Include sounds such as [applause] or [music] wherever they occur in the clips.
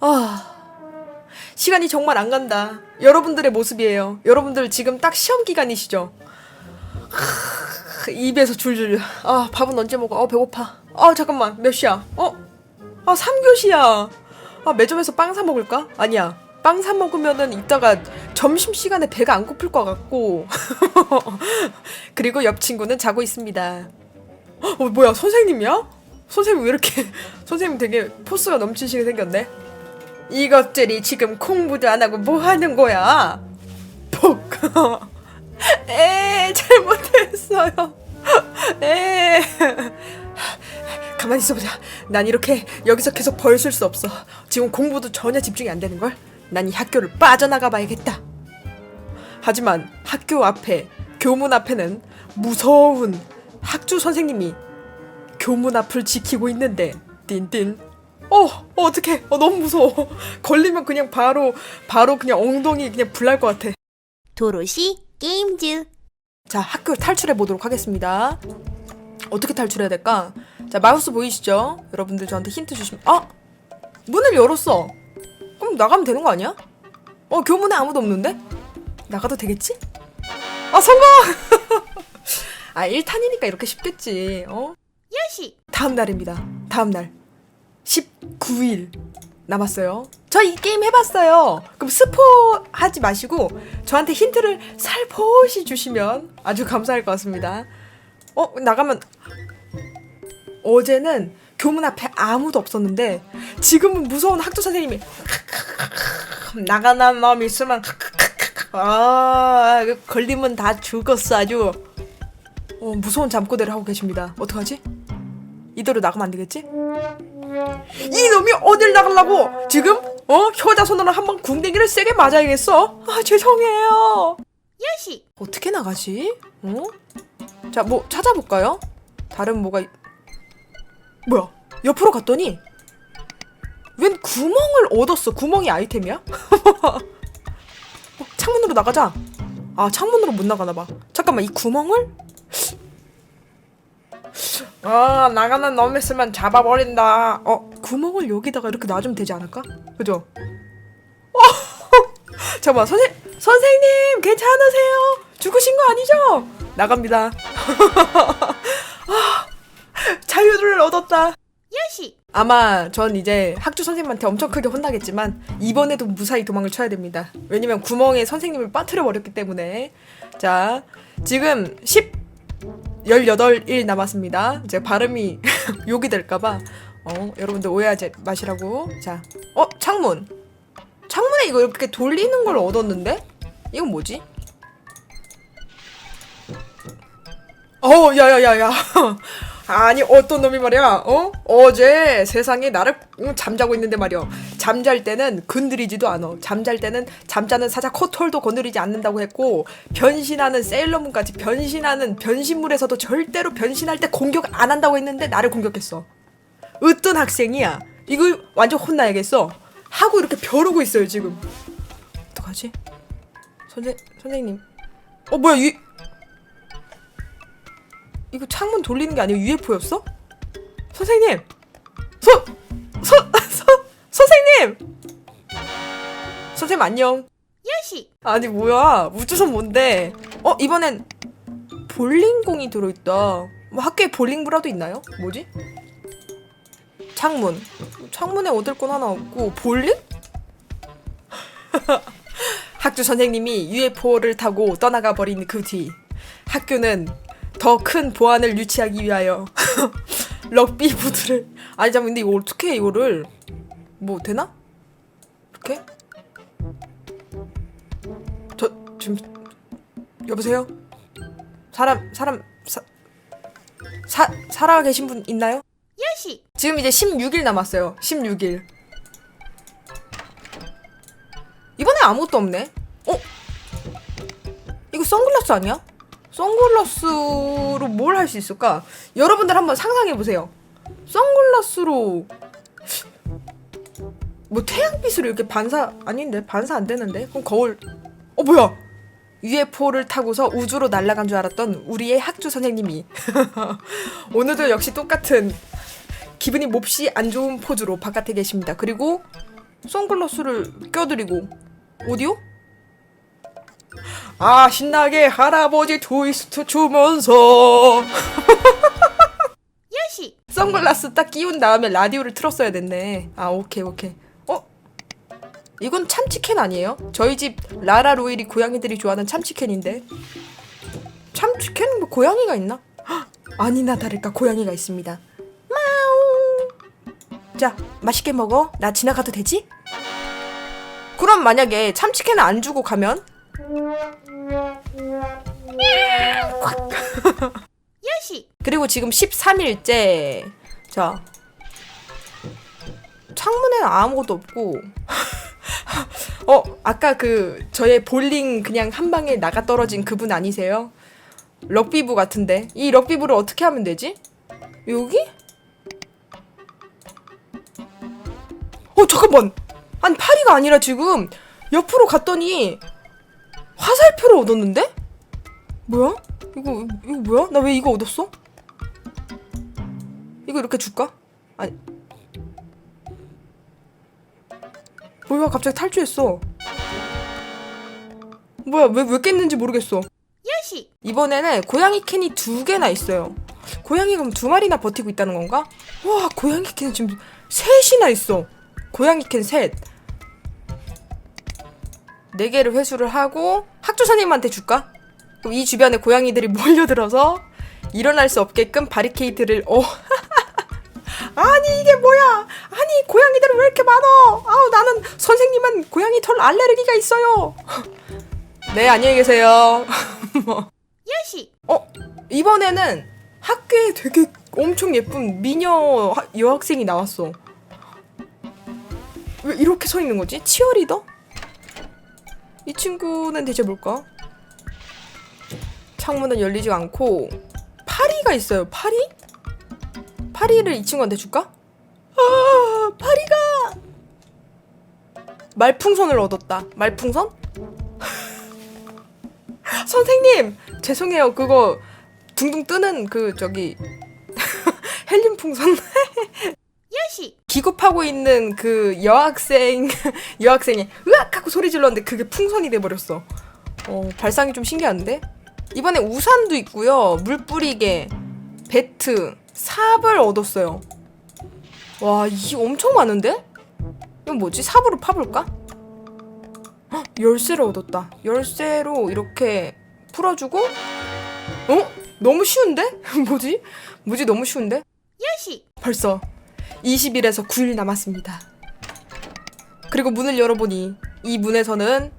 아, 시간이 정말 안 간다. 여러분들의 모습이에요. 여러분들 지금 딱 시험 기간이시죠? 하, 입에서 줄줄. 아, 밥은 언제 먹어? 어, 배고파. 아, 잠깐만. 몇 시야? 어? 아, 3교시야. 아, 매점에서 빵 사 먹을까? 아니야. 빵 사 먹으면은 이따가 점심 시간에 배가 안 고플 것 같고. [laughs] 그리고 옆 친구는 자고 있습니다. 어, 뭐야, 선생님이야? 선생님 왜 이렇게 선생님 되게 포스가 넘치시게 생겼네. 이것들이 지금 공부도 안 하고 뭐 하는 거야? 폭. [laughs] 에 잘못했어요. 에 가만히 있어보자. 난 이렇게 여기서 계속 벌쓸 수 없어. 지금 공부도 전혀 집중이 안 되는 걸. 난 이 학교를 빠져나가 봐야겠다. 하지만 학교 앞에 교문 앞에는 무서운 학주 선생님이 교문 앞을 지키고 있는데 띵띵 어, 어 어떡해. 어 너무 무서워. [laughs] 걸리면 그냥 바로 바로 그냥 엉덩이 그냥 불 날 것 같아. 도로시 게임즈. 자 학교 탈출해 보도록 하겠습니다. 어떻게 탈출해야 될까? 자 마우스 보이시죠? 여러분들 저한테 힌트 주시면 아 문을 열었어. 그럼 나가면 되는 거 아니야? 어 교문에 아무도 없는데? 나가도 되겠지? 아 성공! [laughs] 아 1탄이니까 이렇게 쉽겠지 어? 요시! 다음 날입니다. 다음 날. 19일 남았어요. 저 이 게임 해봤어요. 그럼 스포 하지 마시고 저한테 힌트를 살포시 주시면 아주 감사할 것 같습니다. 어, 나가면 어제는 교문 앞에 아무도 없었는데 지금은 무서운 학교 선생님이 [laughs] 나가는 놈 있으면 [laughs] 아 걸리면 다 죽었어 아주 어, 무서운 잠꼬대를 하고 계십니다. 어떡하지? 이대로 나가면 안 되겠지? 이놈이 어딜 나가려고? 지금 어 효자 손으로 한 번 궁뎅이를 세게 맞아야겠어. 아 죄송해요. 요시 어떻게 나가지? 어? 자 뭐 찾아볼까요? 다른 뭐가 있- 뭐야? 옆으로 갔더니 웬 구멍을 얻었어. 구멍이 아이템이야? [laughs] 어, 창문으로 나가자. 아 창문으로 못 나가나 봐. 잠깐만 이 구멍을 아 나가는 놈 있으면 잡아버린다. 어 구멍을 여기다가 이렇게 놔주면 되지 않을까? 그죠? 어, [laughs] 잠깐만 선생 선생님 괜찮으세요? 죽으신 거 아니죠? 나갑니다. [laughs] 아, 자유를 얻었다. 요시 아마 전 이제 학주 선생님한테 엄청 크게 혼나겠지만 이번에도 무사히 도망을 쳐야 됩니다. 왜냐면 구멍에 선생님을 빠뜨려 버렸기 때문에 자 지금 10 18일 남았습니다. 이제 발음이 [laughs] 욕이 될까봐. 어 여러분들 오해하지 마시라고. 자 어 창문. 창문에 이거 이렇게 돌리는 걸 얻었는데? 이건 뭐지? 어 야야야야 [laughs] 아니 어떤 놈이 말이야? 어? 어제 세상에 나를 응, 잠자고 있는데 말이야 잠잘 때는 건드리지도 않아 잠잘 때는 잠자는 사자 코털도 건드리지 않는다고 했고 변신하는 세일러문까지 변신하는 변신물에서도 절대로 변신할 때 공격 안 한다고 했는데 나를 공격했어. 어떤 학생이야? 이거 완전 혼나야겠어. 하고 이렇게 벼르고 있어요 지금. 어떡하지? 선생 선생님. 어 뭐야 이 이거 창문 돌리는 게 아니고 UFO였어? 선생님! 서, 서, [laughs] 서, 선생님! 선생님 안녕. 요시 아니 뭐야 우주선 뭔데? 어 이번엔 볼링공이 들어있다. 뭐 학교에 볼링브라도 있나요? 뭐지? 창문. 창문에 얻을 건 하나 없고 볼링? [laughs] 학주 선생님이 UFO를 타고 떠나가 버린 그 뒤 학교는 더 큰 보안을 유치하기 위하여 [laughs] 럭비 부두를 아니 잠깐 근데 이거 어떻게 해 이거를 뭐 되나? 이렇게? 저 지금 여보세요? 사람 사람 사, 사 살아 계신 분 있나요? 요시 지금 이제 16일 남았어요. 16일. 이번에 아무것도 없네. 어? 이거 선글라스 아니야? 선글라스로 뭘 할 수 있을까? 여러분들 한번 상상해 보세요. 선글라스로 뭐 태양빛으로 이렇게 반사 아닌데 반사 안 되는데 그럼 거울 어 뭐야 UFO를 타고서 우주로 날아간 줄 알았던 우리의 학주 선생님이 [laughs] 오늘도 역시 똑같은 기분이 몹시 안 좋은 포즈로 바깥에 계십니다. 그리고 선글라스를 껴드리고 어디요? 아 신나게 할아버지 트위스트 추면서 요시 [laughs] 선글라스 딱 끼운 다음에 라디오를 틀었어야 됐네. 아 오케이 오케이. 어? 이건 참치캔 아니에요? 저희 집 라라 로일이 고양이들이 좋아하는 참치캔인데. 참치캔 뭐 고양이가 있나? 헉, 아니나 다를까 고양이가 있습니다. 마우. 자 맛있게 먹어. 나 지나가도 되지? 그럼 만약에 참치캔을 안 주고 가면 [laughs] 그리고 지금 13일째. 자. 창문에는 아무것도 없고. [laughs] 어, 아까 그 저의 볼링 그냥 한 방에 나가 떨어진 그분 아니세요? 럭비부 같은데. 이 럭비부를 어떻게 하면 되지? 여기? 어, 잠깐만. 아니, 파리가 아니라 지금 옆으로 갔더니 화살표를 얻었는데? 뭐야? 이거 이거 뭐야? 나 왜 이거 얻었어? 이거 이렇게 줄까? 아니 뭐야 갑자기 탈주했어 뭐야 왜 왜 깼는지 모르겠어 요시 이번에는 고양이 캔이 두 개나 있어요 고양이 그럼 두 마리나 버티고 있다는 건가? 와 고양이 캔 지금 셋이나 있어 고양이 캔셋 네 개를 회수를 하고 학조사님한테 줄까? 그럼 이 주변에 고양이들이 [laughs] 몰려들어서 일어날 수 없게끔 바리케이트를 어 [laughs] 아니 이게 뭐야? 아니 고양이들은 왜 이렇게 많어? 아우 나는 선생님은 고양이 털 알레르기가 있어요. [laughs] 네 안녕히 계세요. 요시! 어 이번에는 학교에 되게 엄청 예쁜 미녀 하- 여학생이 나왔어. 왜 이렇게 서 있는 거지? 치어리더 이 친구는 대체 뭘까? 창문은 열리지 않고 파리가 있어요. 파리? 파리를 이 친구한테 줄까? 아 파리가 말풍선을 얻었다. 말풍선? [laughs] 선생님 죄송해요. 그거 둥둥 뜨는 그 저기 [laughs] 헬륨 풍선 [laughs] 기겁하고 있는 그 여학생 [laughs] 여학생이 으악 하고 소리 질렀는데 그게 풍선이 돼 버렸어. 어 발상이 좀 신기한데 이번에 우산도 있고요 물 뿌리개 배트 삽을 얻었어요. 와 이게 엄청 많은데? 이건 뭐지 삽으로 파볼까? 헉, 열쇠를 얻었다. 열쇠로 이렇게 풀어주고 어 너무 쉬운데 [laughs] 뭐지 뭐지 너무 쉬운데? 요시 벌써 20일에서 9일 남았습니다. 그리고 문을 열어보니 이 문에서는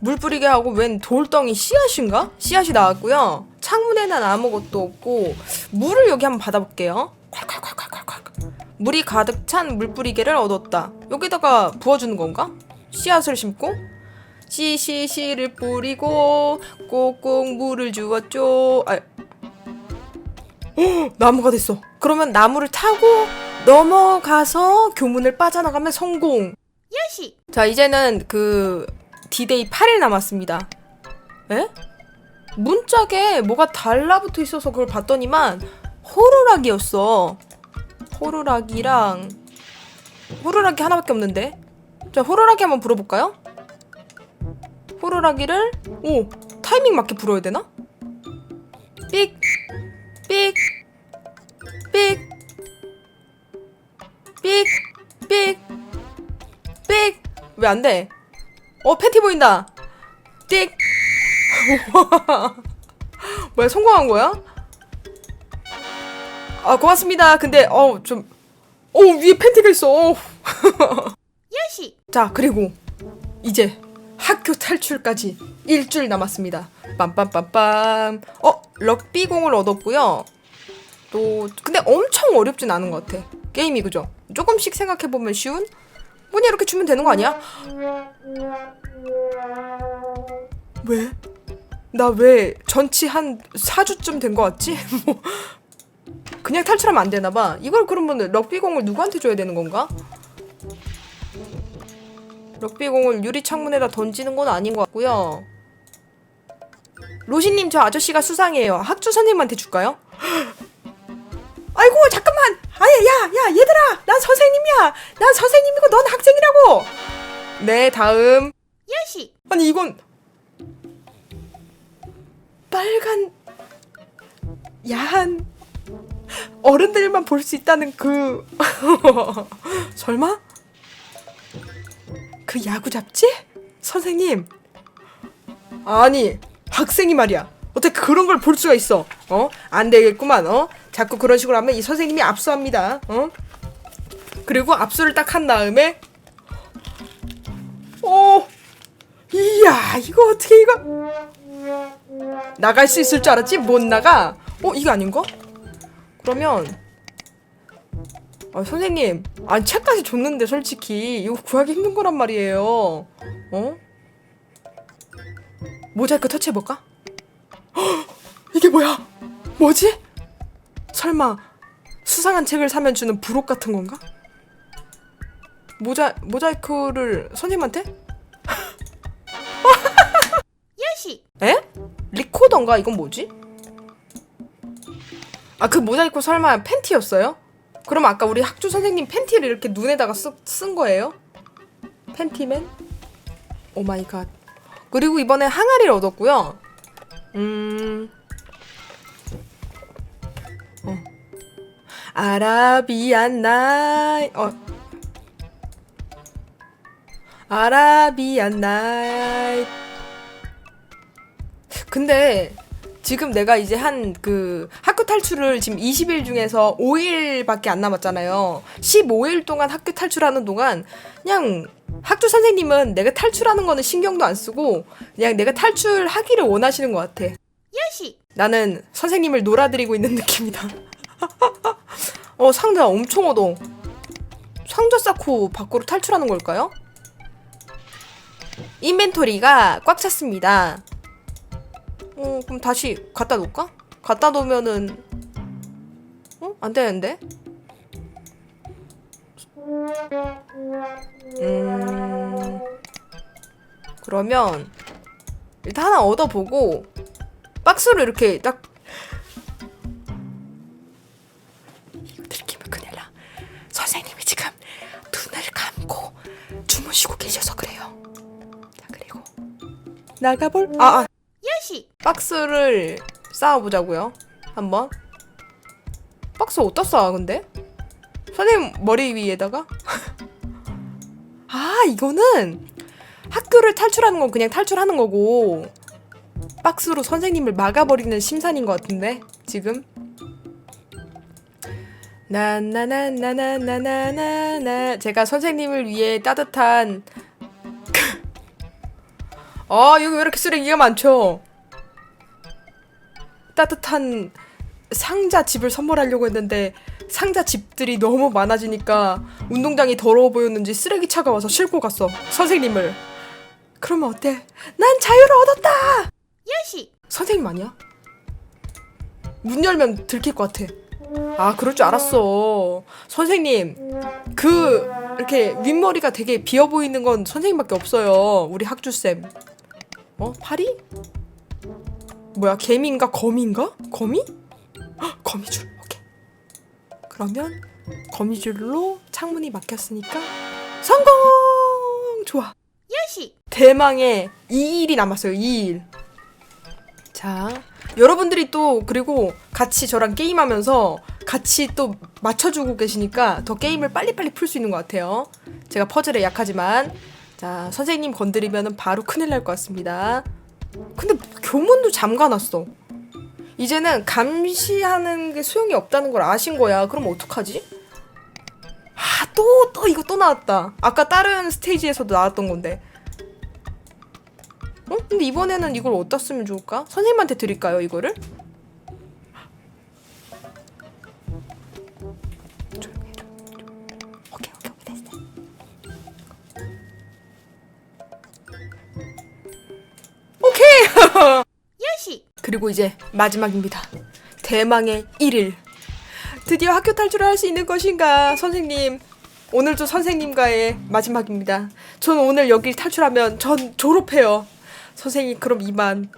물 뿌리게 하고 웬 돌덩이 씨앗인가? 씨앗이 나왔고요. 창문에는 아무것도 없고 물을 여기 한번 받아볼게요. 콸콸콸콸콸콸. 물이 가득 찬 물뿌리개를 얻었다. 여기다가 부어주는 건가? 씨앗을 심고 씨씨씨를 뿌리고 꼭꼭 물을 주었죠. 아, 나무가 됐어. 그러면 나무를 타고 넘어가서 교문을 빠져나가면 성공. 요시 자, 이제는 그 디데이 8일 남았습니다. 에? 문짝에 뭐가 달라붙어 있어서 그걸 봤더니만 호루라기였어. 호루라기랑 호루라기 하나밖에 없는데. 자, 호루라기 한번 불어볼까요? 호루라기를 오 타이밍 맞게 불어야 되나? 삑, 삑, 삑, 왜 안 돼? 어 팬티 보인다. 띡. [laughs] 뭐야 성공한 거야? 아 고맙습니다. 근데 어 좀 어 위에 팬티가 있어. [laughs] 어. 요시 자 그리고 이제 학교 탈출까지 일주일 남았습니다. 빰빰빰빰. 어 럭비공을 얻었고요. 또 근데 엄청 어렵진 않은 것 같아. 게임이 그죠? 조금씩 생각해 보면 쉬운. 뭐냐 이렇게 주면 되는 거 아니야? 왜? 나 왜 전치 한 4주쯤 된 거 같지? [laughs] 뭐 그냥 탈출하면 안 되나 봐. 이걸 그러면 럭비공을 누구한테 줘야 되는 건가? 럭비공을 유리 창문에다 던지는 건 아닌 것 같고요. 로시님 저 아저씨가 수상해요. 학주 선생님한테 줄까요? 야 야, 야 얘들아 난 선생님이야. 난 선생님이고 넌 학생이라고. 네 다음. 요し 아니 이건 빨간 야한 어른들만 볼 수 있다는 그 [laughs] 설마? 그 야구 잡지? 선생님. 아니 학생이 말이야. 어떻게 그런 걸 볼 수가 있어? 어 안 되겠구만 어 자꾸 그런 식으로 하면 이 선생님이 압수합니다. 어? 그리고 압수를 딱 한 다음에 어 이야 이거 어떻게 이거? 나갈 수 있을 줄 알았지? 못 나가? 어 이거 아닌가 그러면 아 선생님 아니 책까지 줬는데 솔직히 이거 구하기 힘든 거란 말이에요. 어? 모자이크 터치해볼까? 헉, [gasps] 이게 뭐야? 뭐지 설마 수상한 책을 사면 주는 부록 같은 건가 모자 모자이크를 선생님한테 よし [laughs] 에? 리코더인가? 이건 뭐지? 아, 그 모자이크 설마 팬티였어요? 그럼 아까 우리 학주 선생님 팬티를 이렇게 눈에다가 쓰, 쓴 거예요? 팬티맨? 오 마이 갓. 그리고 이번에 항아리를 얻었고요. 음. 어. 아라비안 나이 어. 아라비안 나이 근데 지금 내가 이제 한 그 학교 탈출을 지금 20일 중에서 5일밖에 안 남았잖아요. 15일 동안 학교 탈출하는 동안 그냥 학주 선생님은 내가 탈출하는 거는 신경도 안 쓰고 그냥 내가 탈출하기를 원하시는 것 같아. 나는 선생님을 놀아드리고 있는 느낌이다. [laughs] 어 상자 엄청 얻어. 상자 쌓고 밖으로 탈출하는 걸까요? 인벤토리가 꽉 찼습니다. 어 그럼 다시 갖다 놓을까? 갖다 놓으면은 어? 안 되는데? 음 그러면 일단 하나 얻어보고 박스로 이렇게 딱 이거 들키면 큰일 나. 선생님이 지금 눈을 감고 주무시고 계셔서 그래요. 자 그리고 나가볼 아, 아よし 박스를 쌓아보자고요. 한번. 박스 어디다 쌓아 근데? 선생님 머리 위에다가? [laughs] 아 이거는 학교를 탈출하는 건 그냥 탈출하는 거고 박스로 선생님을 막아버리는 심산인 것 같은데 지금 나나나나나나나나 제가 선생님을 위해 따뜻한 [laughs] 아 여기 왜 이렇게 쓰레기가 많죠? 따뜻한 상자 집을 선물하려고 했는데 상자 집들이 너무 많아지니까 운동장이 더러워 보였는지 쓰레기차가 와서 싣고 갔어 선생님을 그러면 어때? 난 자유를 얻었다 10시 선생님 아니야? 문 열면 들킬 것 같아. 아, 그럴 줄 알았어. 선생님, 그, 이렇게 윗머리가 되게 비어 보이는 건 선생님밖에 없어요. 우리 학주쌤. 어? 파리? 뭐야, 개미인가? 거미인가? 거미? 헉, 거미줄. 오케이. 그러면, 거미줄로 창문이 막혔으니까, 성공! 좋아. 10시 대망의 2일이 남았어요, 2일. 자, 여러분들이 또 그리고 같이 저랑 게임하면서 같이 또 맞춰주고 계시니까 더 게임을 빨리빨리 풀 수 있는 것 같아요. 제가 퍼즐에 약하지만 자 선생님 건드리면 바로 큰일 날 것 같습니다. 근데 교문도 잠가놨어. 이제는 감시하는 게 소용이 없다는 걸 아신 거야. 그럼 어떡하지? 아, 또, 또 이거 또 나왔다. 아까 다른 스테이지에서도 나왔던 건데. 어? 근데 이번에는 이걸 어디다 쓰면 좋을까? 선생님한테 드릴까요, 이거를? 오케이, 오케이, 오케이, 됐어. 오케이! 그리고 이제 마지막입니다. 대망의 1일. 드디어 학교 탈출을 할 수 있는 것인가, 선생님. 오늘도 선생님과의 마지막입니다. 저는 오늘 여기 탈출하면 전 졸업해요. 선생님, 그럼 이만.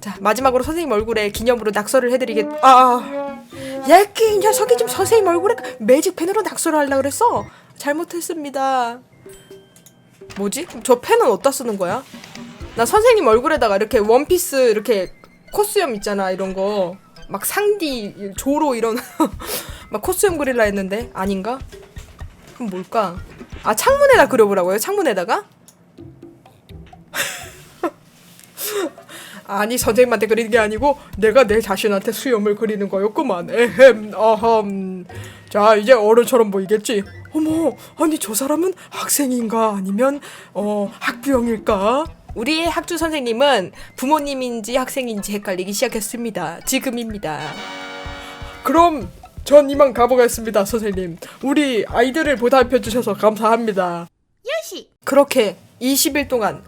자, 마지막으로 선생님 얼굴에 기념으로 낙서를 해드리겠, 아, 야끼 녀석이 좀 선생님 얼굴에 매직 펜으로 낙서를 하려 그랬어. 잘못했습니다. 뭐지? 저 펜은 어디다 쓰는 거야? 나 선생님 얼굴에다가 이렇게 원피스 이렇게 코스염 있잖아 이런 거 막 상디 조로 이런 [laughs] 막 코스염 그릴라 했는데 아닌가? 그럼 뭘까? 아 창문에다 그려보라고요? 창문에다가? [laughs] 아니 선생님한테 그리는 게 아니고 내가 내 자신한테 수염을 그리는 거였구만. 에헴 어흠. 자 이제 어른처럼 보이겠지? 어머 아니 저 사람은 학생인가? 아니면 어 학부형일까? 우리의 학주 선생님은 부모님인지 학생인지 헷갈리기 시작했습니다. 지금입니다. 그럼 전 이만 가보겠습니다 선생님. 우리 아이들을 보살펴 주셔서 감사합니다. よし 그렇게 20일 동안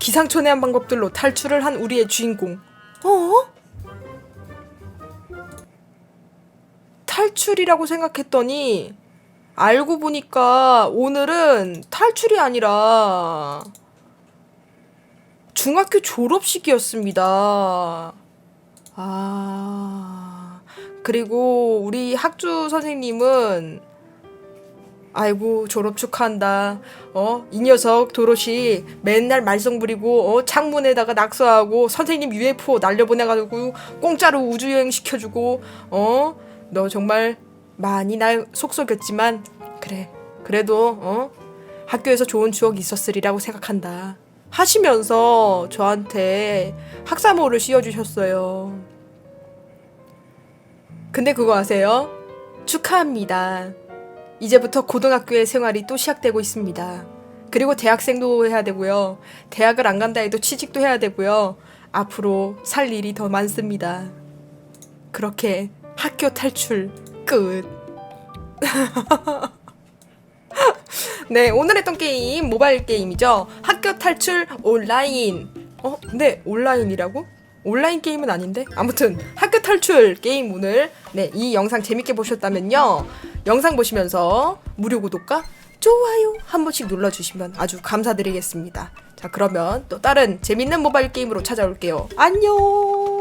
기상천외한 방법들로 탈출을 한 우리의 주인공. 어? 탈출이라고 생각했더니 알고 보니까 오늘은 탈출이 아니라 중학교 졸업식이었습니다. 아. 그리고 우리 학주 선생님은 아이고 졸업 축하한다. 어 이 녀석 도로시 맨날 말썽 부리고 어 창문에다가 낙서하고 선생님 UFO 날려보내 가지고 공짜로 우주 여행 시켜 주고 어 너 정말 많이 날 속속였지만 그래 그래도 어 학교에서 좋은 추억이 있었으리라고 생각한다. 하시면서 저한테 학사모를 씌워주셨어요. 근데 그거 아세요? 축하합니다. 이제부터 고등학교의 생활이 또 시작되고 있습니다. 그리고 대학생도 해야 되고요. 대학을 안 간다 해도 취직도 해야 되고요. 앞으로 살 일이 더 많습니다. 그렇게 학교 탈출 끝. [laughs] 네, 오늘 했던 게임 모바일 게임이죠. 학교 탈출 온라인. 어, 네, 온라인이라고? 온라인 게임은 아닌데? 아무튼 학교 탈출 게임 오늘 네, 이 영상 재밌게 보셨다면요. 영상 보시면서 무료 구독과 좋아요 한 번씩 눌러주시면 아주 감사드리겠습니다. 자, 그러면 또 다른 재밌는 모바일 게임으로 찾아올게요. 안녕!